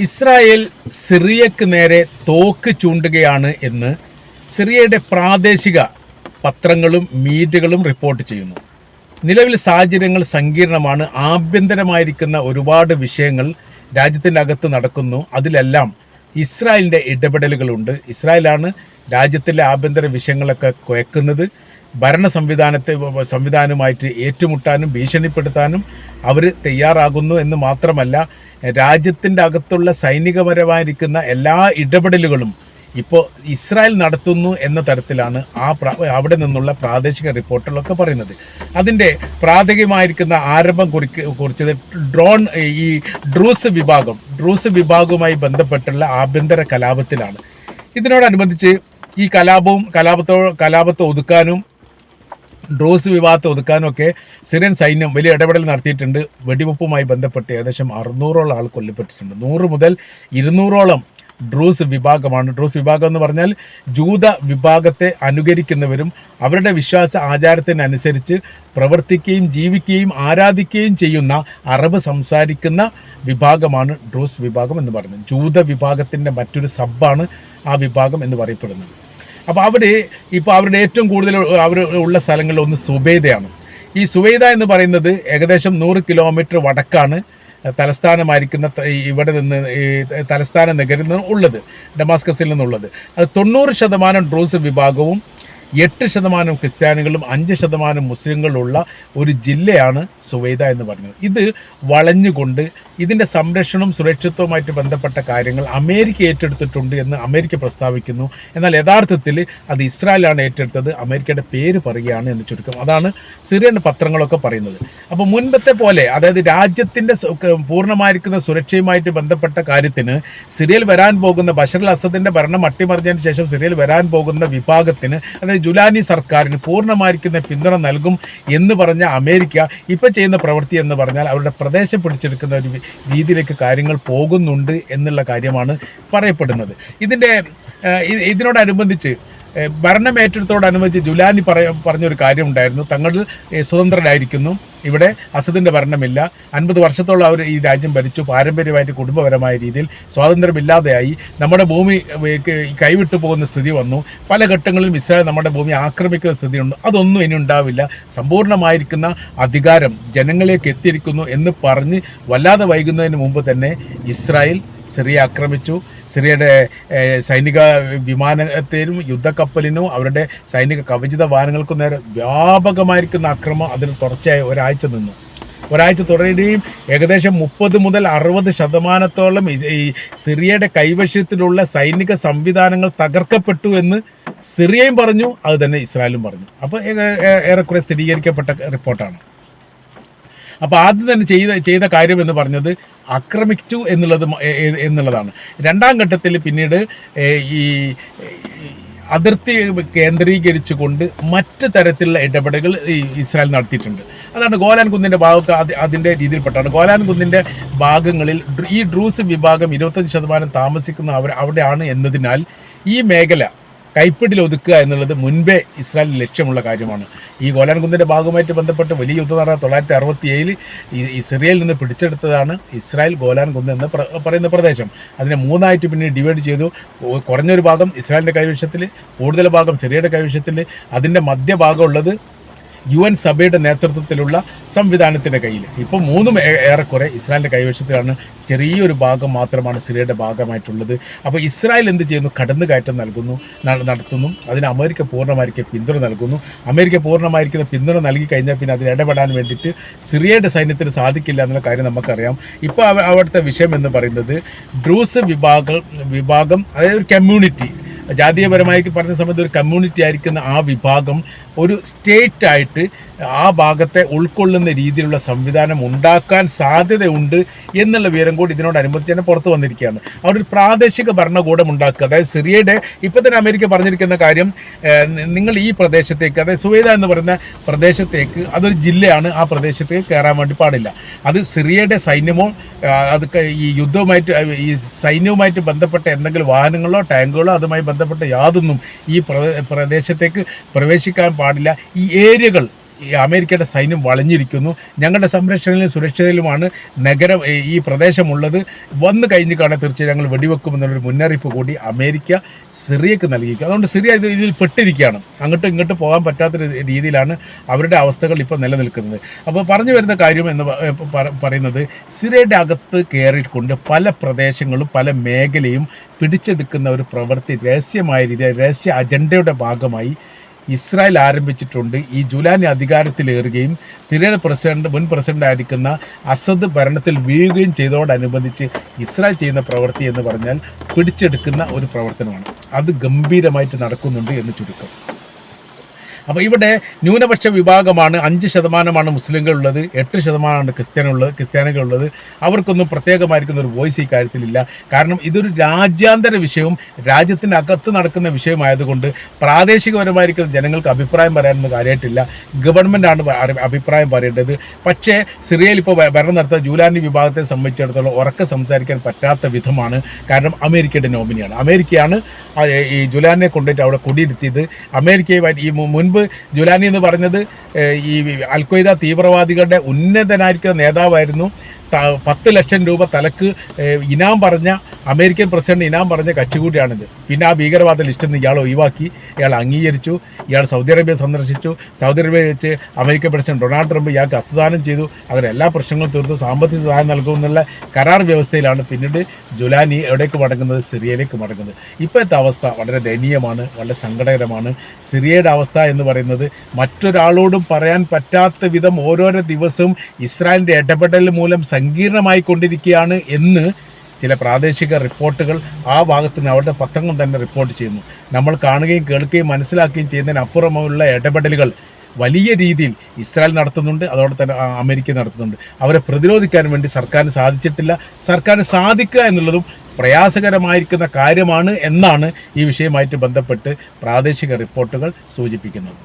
Israel സിറിയക്ക് നേരെ തോക്ക് ചൂണ്ടുകയാണ് എന്ന് സിറിയയുടെ പ്രാദേശിക പത്രങ്ങളും മീഡിയകളും റിപ്പോർട്ട് ചെയ്യുന്നു. നിലവിൽ സാഹചര്യങ്ങൾ സങ്കീർണമാണ്. ആഭ്യന്തരമായിരിക്കുന്ന ഒരുപാട് വിഷയങ്ങൾ രാജ്യത്തിന്റെ അകത്ത് നടക്കുന്നു. അതിലെല്ലാം ഇസ്രായേലിന്റെ ഇടപെടലുകളുണ്ട്. ഇസ്രായേലാണ് രാജ്യത്തിലെ ആഭ്യന്തര വിഷയങ്ങളൊക്കെ കുഴക്കുന്നത്. ഭരണ സംവിധാനത്തെ സംവിധാനവുമായിട്ട് ഏറ്റുമുട്ടാനും ഭീഷണിപ്പെടുത്താനും അവർ തയ്യാറാകുന്നു എന്ന് മാത്രമല്ല രാജ്യത്തിന്റെ അകത്തുള്ള സൈനികപരമായിരിക്കുന്ന എല്ലാ ഇടപെടലുകളും ഇപ്പോൾ ഇസ്രായേൽ നടത്തുന്നു എന്ന തരത്തിലാണ് ആ അവിടെ നിന്നുള്ള പ്രാദേശിക റിപ്പോർട്ടുകളൊക്കെ പറയുന്നത്. അതിന്റെ പ്രാഥമികമായിരിക്കുന്ന ആരംഭം കുറിക്ക് കുറിച്ചത് ഡ്രോൺ ഈ ഡ്രൂസ് വിഭാഗം ഡ്രൂസ് വിഭാഗവുമായി ബന്ധപ്പെട്ടുള്ള ആഭ്യന്തര കലാപത്തിലാണ്. ഇതിനോടനുബന്ധിച്ച് ഈ കലാപവും കലാപത്തോ കലാപത്തെ ഒതുക്കാനും ഡ്രോസ് വിവാദത്തെ ഒതുക്കാനൊക്കെ സിറിയൻ സൈന്യം വലിയ ഇടപെടൽ നടത്തിയിട്ടുണ്ട്. വെടിവെപ്പുമായി ബന്ധപ്പെട്ട് ഏകദേശം അറുന്നൂറോളം ആൾ കൊല്ലപ്പെട്ടിട്ടുണ്ട്. നൂറ് മുതൽ ഇരുന്നൂറോളം ഡ്രൂസ് വിഭാഗമാണ്. ഡ്രൂസ് വിഭാഗം എന്ന് പറഞ്ഞാൽ ജൂത വിഭാഗത്തെ അനുകരിക്കുന്നവരും അവരുടെ വിശ്വാസ ആചാരത്തിനനുസരിച്ച് പ്രവർത്തിക്കുകയും ജീവിക്കുകയും ആരാധിക്കുകയും ചെയ്യുന്ന അറബ് സംസാരിക്കുന്ന വിഭാഗമാണ് ഡ്രൂസ് വിഭാഗം എന്ന് പറയുന്നത്. ജൂത വിഭാഗത്തിന്റെ മറ്റൊരു സബ്ബാണ് ആ വിഭാഗം എന്ന് പറയപ്പെടുന്നത്. അപ്പോൾ അവർ ഇപ്പോൾ അവരുടെ ഏറ്റവും കൂടുതൽ അവർ ഉള്ള സ്ഥലങ്ങളിൽ ഒന്ന് സുബൈദയാണ്. ഈ സുബൈദ എന്ന് പറയുന്നത് ഏകദേശം നൂറ് കിലോമീറ്റർ വടക്കാണ് തലസ്ഥാനമായിരിക്കുന്ന ഇവിടെ നിന്ന് ഈ തലസ്ഥാന നഗരിൽ നിന്ന് ഉള്ളത് ഡമാസ്കസിൽ നിന്നുള്ളത്. അത് തൊണ്ണൂറ് ശതമാനം ഡ്രൂസ് വിഭാഗവും എട്ട് ശതമാനം ക്രിസ്ത്യാനികളും അഞ്ച് ശതമാനം മുസ്ലിങ്ങളുള്ള ഒരു ജില്ലയാണ് സുവൈദ എന്ന് പറയുന്നത്. ഇത് വളഞ്ഞുകൊണ്ട് ഇതിന്റെ സംരക്ഷണവും സുരക്ഷിത്വവുമായിട്ട് ബന്ധപ്പെട്ട കാര്യങ്ങൾ അമേരിക്ക ഏറ്റെടുത്തിട്ടുണ്ട് എന്ന് അമേരിക്ക പ്രസ്താവിക്കുന്നു. എന്നാൽ യഥാർത്ഥത്തിൽ അത് ഇസ്രായേലാണ് ഏറ്റെടുത്തത്. അമേരിക്കയുടെ പേര് പറയുകയാണ് എന്ന് ചുരുക്കം. അതാണ് സിറിയൻ പത്രങ്ങളൊക്കെ പറയുന്നത്. അപ്പോൾ മുൻപത്തെ പോലെ അതായത് രാജ്യത്തിന്റെ പൂർണമായിരിക്കുന്ന സുരക്ഷയുമായിട്ട് ബന്ധപ്പെട്ട കാര്യത്തിന് സിറിയയിൽ വരാൻ പോകുന്ന ബഷർ അൽ അസദിന്റെ ഭരണം അട്ടിമറിഞ്ഞതിന് ശേഷം സിറിയയിൽ വരാൻ പോകുന്ന വിഭാഗത്തിന് അതായത് ജുലാനി സർക്കാരിന് പൂർണമായിരിക്കുന്ന പിന്തുണ നൽകും എന്ന് പറഞ്ഞ അമേരിക്ക ഇപ്പോൾ ചെയ്യുന്ന പ്രവൃത്തി എന്ന് പറഞ്ഞാൽ അവരുടെ പ്രദേശം പിടിച്ചെടുക്കുന്ന ഒരു രീതിയിലേക്ക് കാര്യങ്ങൾ പോകുന്നുണ്ട് എന്നുള്ള കാര്യമാണ് പറയപ്പെടുന്നത്. ഇതിന്റെ ഇതിനോടനുബന്ധിച്ച് ഏഹ്, ഭരണം ഏറ്റെടുത്തോടനുബന്ധിച്ച് ജുലാനി പറയ പറഞ്ഞൊരു കാര്യം ഉണ്ടായിരുന്നു തങ്ങൾ സ്വതന്ത്രരായിരിക്കുന്നു. ഇവിടെ അസദിന്റെ ഭരണമില്ല. അൻപത് വർഷത്തോളം അവർ ഈ രാജ്യം ഭരിച്ചു. പാരമ്പര്യമായിട്ട് കുടുംബപരമായ രീതിയിൽ സ്വാതന്ത്ര്യമില്ലാതെയായി. നമ്മുടെ ഭൂമി കൈവിട്ടു പോകുന്ന സ്ഥിതി വന്നു. പല ഘട്ടങ്ങളിലും ഇസ്രായേൽ നമ്മുടെ ഭൂമി ആക്രമിക്കുന്ന സ്ഥിതിയുണ്ട് അതൊന്നും ഇനി ഉണ്ടാവില്ല. സമ്പൂർണമായിരിക്കുന്ന അധികാരം ജനങ്ങളിലേക്ക് എത്തിയിരിക്കുന്നു എന്ന് പറഞ്ഞ് വല്ലാതെ വൈകുന്നതിന് മുമ്പ് തന്നെ ഇസ്രായേൽ സിറിയ ആക്രമിച്ചു. സിറിയയുടെ സൈനിക വിമാനത്തിനും യുദ്ധക്കപ്പലിനും അവരുടെ സൈനിക കവചിത വാഹനങ്ങൾക്കും നേരെ വ്യാപകമായിരിക്കുന്ന ആക്രമണം അതിന് തുടർച്ചയായി ഒരാഴ്ച നിന്നു. ഒരാഴ്ച തുടരുകയും ഏകദേശം മുപ്പത് മുതൽ അറുപത് ശതമാനത്തോളം ഈ സിറിയയുടെ കൈവശത്തിലുള്ള സൈനിക സംവിധാനങ്ങൾ തകർക്കപ്പെട്ടു എന്ന് സിറിയയും പറഞ്ഞു അത് തന്നെ ഇസ്രായേലും പറഞ്ഞു. അപ്പോൾ ഏറെക്കുറെ സ്ഥിരീകരിക്കപ്പെട്ട റിപ്പോർട്ടാണ്. അപ്പോൾ ആദ്യം തന്നെ ചെയ്ത ചെയ്ത കാര്യം എന്ന് പറഞ്ഞത് ആക്രമിച്ചു എന്നുള്ളത് എന്നുള്ളതാണ്. രണ്ടാം ഘട്ടത്തിൽ പിന്നീട് ഈ അതിർത്തി കേന്ദ്രീകരിച്ചുകൊണ്ട് മറ്റ് തരത്തിലുള്ള ഇടപെടലുകൾ ഇസ്രായേൽ നടത്തിയിട്ടുണ്ട്. അതാണ് ഗോലാൻ കുന്നിന്റെ ഭാഗത്ത് അത് അതിന്റെ രീതിയിൽപ്പെട്ടാണ് ഗോലാൻ കുന്നിന്റെ ഭാഗങ്ങളിൽ ഈ ഡ്രൂസ് വിഭാഗം ഇരുപത്തഞ്ച് ശതമാനം താമസിക്കുന്ന അവർ അവിടെയാണ് എന്നതിനാൽ ഈ മേഖല കൈപ്പിടിയിൽ ഒതുക്കുക എന്നുള്ളത് മുൻപേ ഇസ്രായേൽ ലക്ഷ്യമുള്ള കാര്യമാണ്. ഈ ഗോലാൻ കുന്നിന്റെ ഭാഗമായിട്ട് ബന്ധപ്പെട്ട് വലിയ യുദ്ധം നടന്ന തൊള്ളായിരത്തി അറുപത്തി ഏഴിൽ ഈ സിറിയയിൽ നിന്ന് പിടിച്ചെടുത്തതാണ് ഇസ്രായേൽ ഗോലാൻ കുന്ന് എന്ന് പറയുന്ന പ്രദേശം. അതിനെ മൂന്നായിട്ട് പിന്നെ ഡിവൈഡ് ചെയ്തു. കുറഞ്ഞൊരു ഭാഗം ഇസ്രായേലിന്റെ കൈവശത്തിൽ കൂടുതൽ ഭാഗം സിറിയയുടെ കൈവശത്തിൽ അതിന്റെ മധ്യഭാഗം ഉള്ളത് യു എൻ സഭയുടെ നേതൃത്വത്തിലുള്ള സംവിധാനത്തിന്റെ കയ്യിൽ ഇപ്പോൾ മൂന്നും ഏറെക്കുറെ ഇസ്രായേലിന്റെ കൈവശത്തിലാണ് ചെറിയൊരു ഭാഗം മാത്രമാണ് സിറിയയുടെ ഭാഗമായിട്ടുള്ളത്. അപ്പോൾ ഇസ്രായേൽ എന്ത് ചെയ്യുന്നു? കടന്നു കയറ്റം നൽകുന്നു നടത്തുന്നു. അതിന് അമേരിക്ക പൂർണമായിരിക്കും പിന്തുണ നൽകുന്നു. അമേരിക്ക പൂർണമായിരിക്കുന്ന പിന്തുണ നൽകി കഴിഞ്ഞാൽ പിന്നെ അതിന് ഇടപെടാൻ വേണ്ടിയിട്ട് സിറിയയുടെ സൈന്യത്തിന് സാധിക്കില്ല എന്നുള്ള കാര്യം നമുക്കറിയാം. ഇപ്പോൾ അവ- അവിടുത്തെ വിഷയം എന്ന് പറയുന്നത് ഡ്രൂസ് വിഭാഗം വിഭാഗം അതായത് ഒരു കമ്മ്യൂണിറ്റി. ജാതീയപരമായി പറഞ്ഞ സമയത്ത് ഒരു കമ്മ്യൂണിറ്റി ആയിരിക്കുന്ന ആ വിഭാഗം ഒരു സ്റ്റേറ്റ് ആയിട്ട് ആ ഭാഗത്തെ ഉൾക്കൊള്ളുന്ന രീതിയിലുള്ള സംവിധാനം ഉണ്ടാക്കാൻ സാധ്യതയുണ്ട് എന്നുള്ള വിവരം കൂടി ഇതിനോടനുബന്ധിച്ച് തന്നെ പുറത്തു വന്നിരിക്കുകയാണ്. അവിടെ ഒരു പ്രാദേശിക ഭരണകൂടം ഉണ്ടാക്കുക. അതായത് സിറിയയുടെ ഇപ്പം തന്നെ അമേരിക്ക പറഞ്ഞിരിക്കുന്ന കാര്യം നിങ്ങൾ ഈ പ്രദേശത്തേക്ക് അതായത് സുവേദ എന്ന് പറയുന്ന പ്രദേശത്തേക്ക് അതൊരു ജില്ലയാണ് ആ പ്രദേശത്തേക്ക് കയറാൻ വേണ്ടി പാടില്ല. അത് സിറിയയുടെ സൈന്യമോ അത് ഈ യുദ്ധവുമായിട്ട് ഈ സൈന്യവുമായിട്ട് ബന്ധപ്പെട്ട എന്തെങ്കിലും വാഹനങ്ങളോ ടാങ്കുകളോ അതുമായി ബന്ധപ്പെട്ട യാതൊന്നും ഈ പ്ര- പ്രദേശത്തേക്ക് പ്രവേശിക്കാൻ പാടില്ല. ഈ ഏരിയകൾ ഈ അമേരിക്കയുടെ സൈന്യം വളഞ്ഞിരിക്കുന്നു. ഞങ്ങളുടെ സംരക്ഷണയിലും സുരക്ഷിതയിലുമാണ് നഗരം ഈ- പ്രദേശമുള്ളത്. വന്നു കഴിഞ്ഞ് കാണാൻ തീർച്ചയായും ഞങ്ങൾ വെടിവെക്കുമെന്നുള്ളൊരു മുന്നറിയിപ്പ് കൂടി അമേരിക്ക സിറിയക്ക് നൽകിയിരിക്കുക അതുകൊണ്ട് സിറിയ ഇത് ഇതിൽ പെട്ടിരിക്കുകയാണ്. അങ്ങോട്ടും ഇങ്ങോട്ടും പോകാൻ പറ്റാത്ത രീതിയിലാണ് അവരുടെ അവസ്ഥകൾ ഇപ്പോൾ നിലനിൽക്കുന്നത്. അപ്പോൾ പറഞ്ഞു വരുന്ന കാര്യം എന്ന് പറയുന്നത് സിറിയയുടെ അകത്ത് കയറിക്കൊണ്ട് പല പ്രദേശങ്ങളും പല മേഖലയും പിടിച്ചെടുക്കുന്ന ഒരു പ്രവൃത്തി രഹസ്യമായ രീതി രഹസ്യ അജണ്ടയുടെ ഭാഗമായി ഇസ്രായേൽ ആരംഭിച്ചിട്ടുണ്ട്. ഈ ജുലാനി അധികാരത്തിലേറുകയും സിറിയൻ പ്രസിഡന്റ് മുൻ പ്രസിഡന്റ് ആയിരിക്കുന്ന അസദ് ഭരണത്തിൽ വീഴുകയും ചെയ്തതോടനുബന്ധിച്ച് ഇസ്രായേൽ ചെയ്യുന്ന പ്രവൃത്തി എന്ന് പറഞ്ഞാൽ പിടിച്ചെടുക്കുന്ന ഒരു പ്രവർത്തനമാണ്. അത് ഗംഭീരമായിട്ട് നടക്കുന്നുണ്ട് എന്ന് ചുരുക്കം. അപ്പോൾ ഇവിടെ ന്യൂനപക്ഷ വിഭാഗമാണ് അഞ്ച് ശതമാനമാണ് മുസ്ലിങ്ങളുള്ളത് എട്ട് ശതമാനമാണ് ക്രിസ്ത്യാനുള്ളത് ക്രിസ്ത്യാനികളുള്ളത്. അവർക്കൊന്നും പ്രത്യേകമായിരിക്കുന്ന ഒരു വോയിസ് ഈ കാര്യത്തിലില്ല. കാരണം ഇതൊരു രാജ്യാന്തര വിഷയവും രാജ്യത്തിന്റെ അകത്ത് നടക്കുന്ന വിഷയമായതുകൊണ്ട് പ്രാദേശികപരമായിരിക്കുന്ന ജനങ്ങൾക്ക് അഭിപ്രായം പറയാനൊന്നും കാര്യമായിട്ടില്ല. ഗവൺമെന്റാണ് അഭിപ്രായം പറയേണ്ടത്. പക്ഷേ സിറിയയിൽ ഇപ്പോൾ ഭരണം നടത്തുന്ന ജൂലാനി വിഭാഗത്തെ സംബന്ധിച്ചിടത്തോളം ഉറക്കെ സംസാരിക്കാൻ പറ്റാത്ത വിധമാണ്. കാരണം അമേരിക്കയുടെ നോമിനിയാണ്. അമേരിക്കയാണ് ഈ ജുലാനെ കൊണ്ടുപോയിട്ട് അവിടെ കുടിയിരുത്തിയത്. അമേരിക്കയുമായിട്ട് ഈ മു- മുൻപ് ജുലാനി എന്ന് പറഞ്ഞത് ഈ അൽ തീവ്രവാദികളുടെ ഉന്നതനായിരിക്കുന്ന നേതാവായിരുന്നു. പത്ത് ലക്ഷം രൂപ തലക്ക് ഇനാം പറഞ്ഞ അമേരിക്കൻ പ്രസിഡന്റ് ഇനാം പറഞ്ഞ കക്ഷി കൂടിയാണിത്. പിന്നെ ആ ഭീകരവാദ ലിസ്റ്റിൽ നിന്ന് ഇയാൾ ഒഴിവാക്കി. ഇയാൾ അംഗീകരിച്ചു. ഇയാൾ സൗദി അറേബ്യ സന്ദർശിച്ചു. സൗദി അറേബ്യ വെച്ച് അമേരിക്കൻ പ്രസിഡന്റ് ഡൊണാൾഡ് ട്രംപ് ഇയാൾക്ക് ഹസ്തദാനം ചെയ്തു. അങ്ങനെ എല്ലാ പ്രശ്നങ്ങളും തീർത്തു. സാമ്പത്തിക സഹായം നൽകുമെന്നുള്ള കരാർ വ്യവസ്ഥയിലാണ് പിന്നീട് ജുലാനി എവിടേക്ക് മടങ്ങുന്നത്? സിറിയയിലേക്ക് മടങ്ങുന്നത്. ഇപ്പോഴത്തെ അവസ്ഥ വളരെ ദയനീയമാണ് വളരെ സങ്കടകരമാണ്. സിറിയയുടെ അവസ്ഥ എന്ന് പറയുന്നത് മറ്റൊരാളോടും പറയാൻ പറ്റാത്ത വിധം ഓരോരോ ദിവസവും ഇസ്രായേലിന്റെ ഇടപെടൽ മൂലം സങ്കീർണമായി കൊണ്ടിരിക്കുകയാണ് എന്ന് ചില പ്രാദേശിക റിപ്പോർട്ടുകൾ ആ ഭാഗത്ത് നിന്ന് അവരുടെ പത്രങ്ങൾ തന്നെ റിപ്പോർട്ട് ചെയ്യുന്നു. നമ്മൾ കാണുകയും കേൾക്കുകയും മനസ്സിലാക്കുകയും ചെയ്യുന്നതിനപ്പുറമുള്ള ഇടപെടലുകൾ വലിയ രീതിയിൽ ഇസ്രായേൽ നടത്തുന്നുണ്ട് അതോടെ തന്നെ അമേരിക്ക നടത്തുന്നുണ്ട്. അവരെ പ്രതിരോധിക്കാൻ വേണ്ടി സർക്കാരിന് സാധിച്ചിട്ടില്ല. സർക്കാരിന് സാധിക്കുക എന്നുള്ളതും പ്രയാസകരമായിരിക്കുന്ന കാര്യമാണ് എന്നാണ് ഈ വിഷയമായിട്ട് ബന്ധപ്പെട്ട് പ്രാദേശിക റിപ്പോർട്ടുകൾ സൂചിപ്പിക്കുന്നത്.